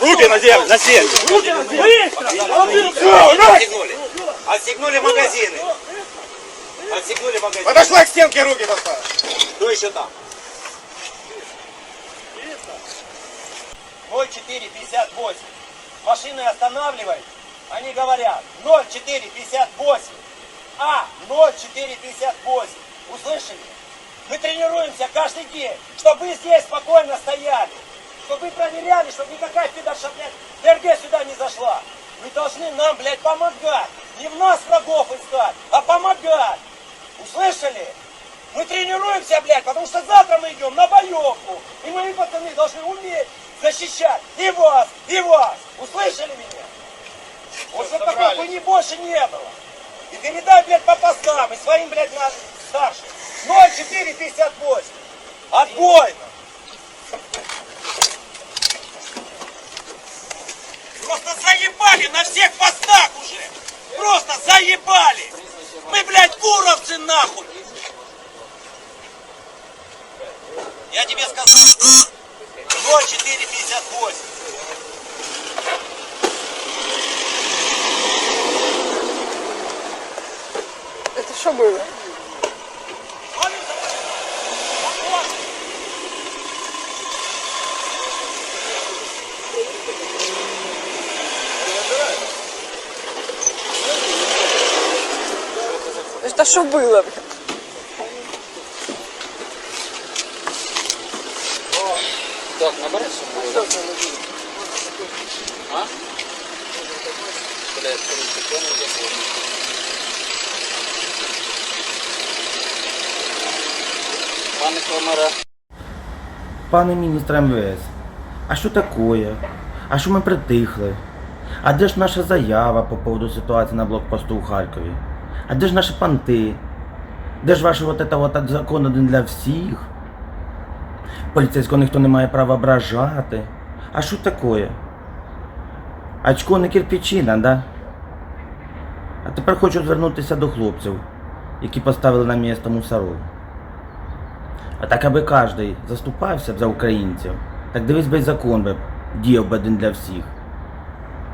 Руки на землю, на землю. Отстегнули. Отстегнули магазины. Отстегнули магазины. Подошла к стенке, руки поставь. Кто еще там? 0458. Машины останавливают. Они говорят 0458. А, 0458. Услышали? Мы тренируемся каждый день, чтобы вы здесь спокойно стояли. Чтобы вы проверяли, чтобы никакая пидорша, блядь, ДРГ сюда не зашла. Вы должны нам, блядь, помогать. Не в нас врагов искать, а помогать. Услышали? Мы тренируемся, блядь, потому что завтра мы идем на боевку. И мои пацаны должны уметь защищать и вас, и вас. Услышали меня? Вот чтобы такой хуйни больше не было. И передай, блядь, по постам и своим, блядь, на старшим. 0458. Отбой! Просто заебали на всех постах уже! Просто заебали! Мы, блядь, куровцы нахуй! Я тебе сказал. 0458. Это что было? Было? блин? Так. А? Блядь, запомнил. Пане Комара. Пане міністр МВС, а що таке? А що ми притихли? А де ж наша заява по поводу ситуації на блокпосту у Харкові? А де ж наші панти? Де ж ваш вот вот закон один для всіх? Поліцейського ніхто не має права ображати. А що таке? Очко не кирпичина, да? А тепер хочу звернутися до хлопців, які поставили на місто мусоров. А так аби кожен заступався б за українців, так дивись би закон би діяв би один для всіх.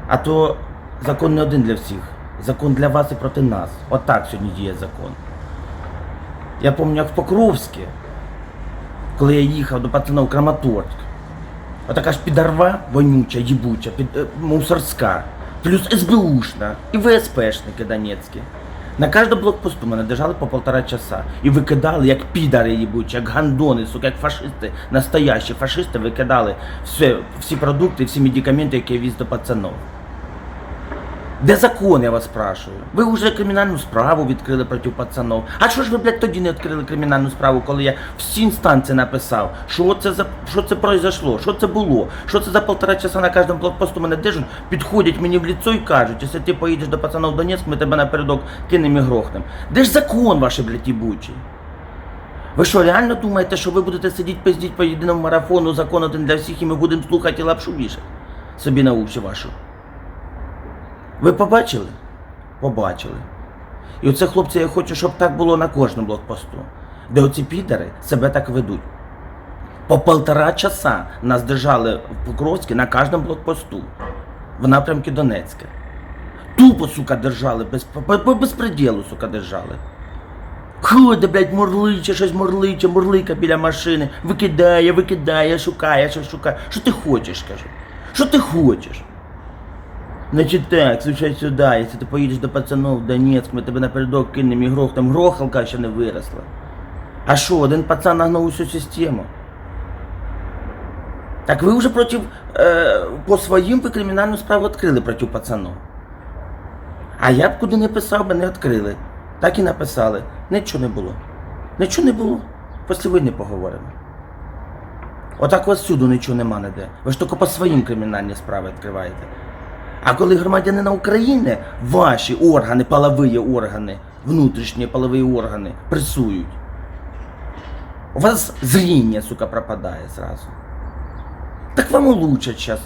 А то закон не один для всіх. Закон для вас і проти нас. Отак сьогодні діє закон. Я пам'ятаю, як в Покровське, коли я їхав до пацанов Краматорськ, отака ж підарва вонюча, їбуча, під, е, мусорська, плюс СБУшна і ВСПшники донецькі. На кожному блокпосту мене держали по полтора часа і викидали як підари їбучі, як гандони, сука, як фашисти, настоящі фашисти викидали все, всі продукти, всі медикаменти, які я віз до пацанов. Де закон, я вас спрашиваю? Ви вже кримінальну справу відкрили проти пацанов. А що ж ви, блядь, тоді не відкрили кримінальну справу, коли я всі інстанції написав, що це за що це произошло, що це було, що це за полтора часа на кожному блокпосту мене держать, підходять мені в лицо і кажуть, якщо ти поїдеш до пацанов в Донецьк, ми тебе напередок кинемо і грохнемо. Де ж закон ваш, блядь, їбучий? Ви що, реально думаєте, що ви будете сидіти пиздіть по єдиному марафону, закон один для всіх, і ми будемо слухати лапшу вішати? Собі на уші вашу. Ви побачили? Побачили. І оце, хлопці, я хочу, щоб так було на кожному блокпосту, де оці підари себе так ведуть. По полтора часа нас держали в Покровську на кожному блокпосту в напрямку Донецька. Тупо, сука, держали, без, по, безпреділу, сука, держали. Ходить, блядь, морличе, щось морличе, морлика біля машини, викидає, викидає, шукає, щось шукає. Що ти хочеш, кажу? Що ти хочеш? Значить так, слушай сюди, якщо ти поїдеш до пацанов в Донецьк, ми тебе напередок кинемо і грох, там грохалка ще не виросла. А що, один пацан нагнав усю систему? Так ви вже проти, е, по своїм ви кримінальну справу відкрили проти пацанов. А я б куди не писав би, не відкрили. Так і написали. Нічого не було. Нічого не було. Після війни поговоримо. Отак у вас всюди нічого нема ніде. Ви ж тільки по своїм кримінальні справи відкриваєте. А коли громадянина України ваші органи, полові органи, внутрішні полові органи пресують, у вас зріння, сука, пропадає зразу. Так вам улучшать зараз.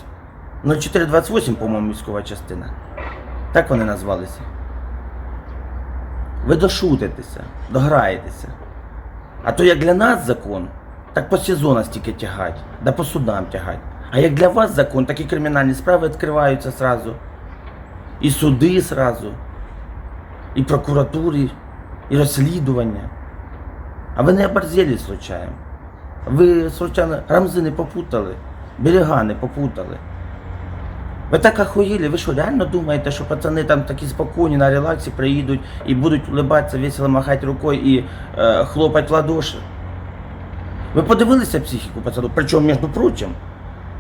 0428, по-моєму, військова частина. Так вони назвалися. Ви дошутитеся, дограєтеся. А то як для нас закон, так по сезонах тільки тягать, да по судам тягать. А як для вас закон, так і кримінальні справи відкриваються сразу. І суди сразу, і прокуратури, і розслідування. А ви не оборзели случайно. Ви, случайно, рамзи не попутали, берега не попутали. Ви так охуєли, ви що, реально думаєте, що пацани там такі спокійні на релаксі приїдуть і будуть улибатися, весело махати рукою і е, хлопати в ладоші? Ви подивилися психіку пацану, причому, між прочим,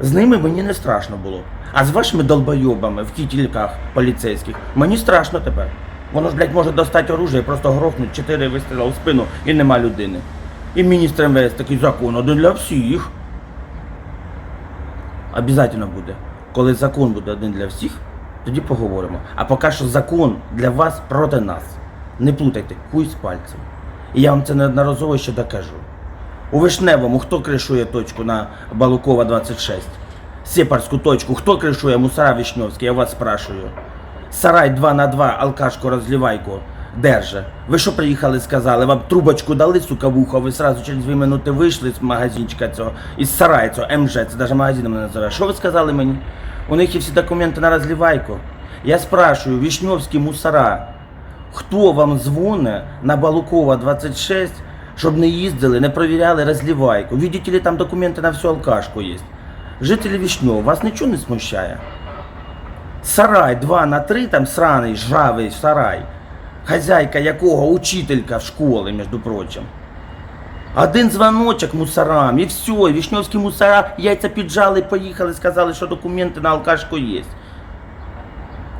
з ними мені не страшно було. А з вашими долбойобами в кітільках поліцейських мені страшно тепер. Воно ж, блядь, може достати оружие, просто грохнуть чотири вистріли в спину і нема людини. І міністр МВС такий закон один для всіх. Обязательно буде. Коли закон буде один для всіх, тоді поговоримо. А поки що закон для вас проти нас. Не плутайте хуй з пальцем. І я вам це неодноразово ще докажу. У Вишневому хто кришує точку на Балукова 26? Сепарську точку, хто кришує мусора Вишневський, я вас спрашую. Сарай 2 на 2, алкашку розливайку, держа. Ви що приїхали, сказали? Вам трубочку дали, сука, в ухо, ви сразу через 2 минути вийшли з магазинчика цього, із сараю цього, МЖ, це навіть магазином не називає. Що ви сказали мені? У них є всі документи на розливайку. Я спрашиваю, Вишневський мусора, хто вам дзвоне на Балукова 26, щоб не їздили, не провіряли розливайку? Видите ли, там документи на всю алкашку є. Жителі Вишнього, вас нічого не смущає? Сарай 2 на 3, там сраний, жавий сарай, хазяйка якого учителька в школі, між прочим. Один дзвоночок мусорам, і все, і вишневські мусора яйця піджали, поїхали, сказали, що документи на алкашку є.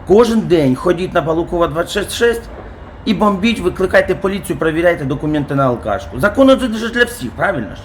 Кожен день ходіть на Балукова 266 і бомбіть, викликайте поліцію, перевіряйте документи на алкашку. Закон один же для всіх, правильно ж?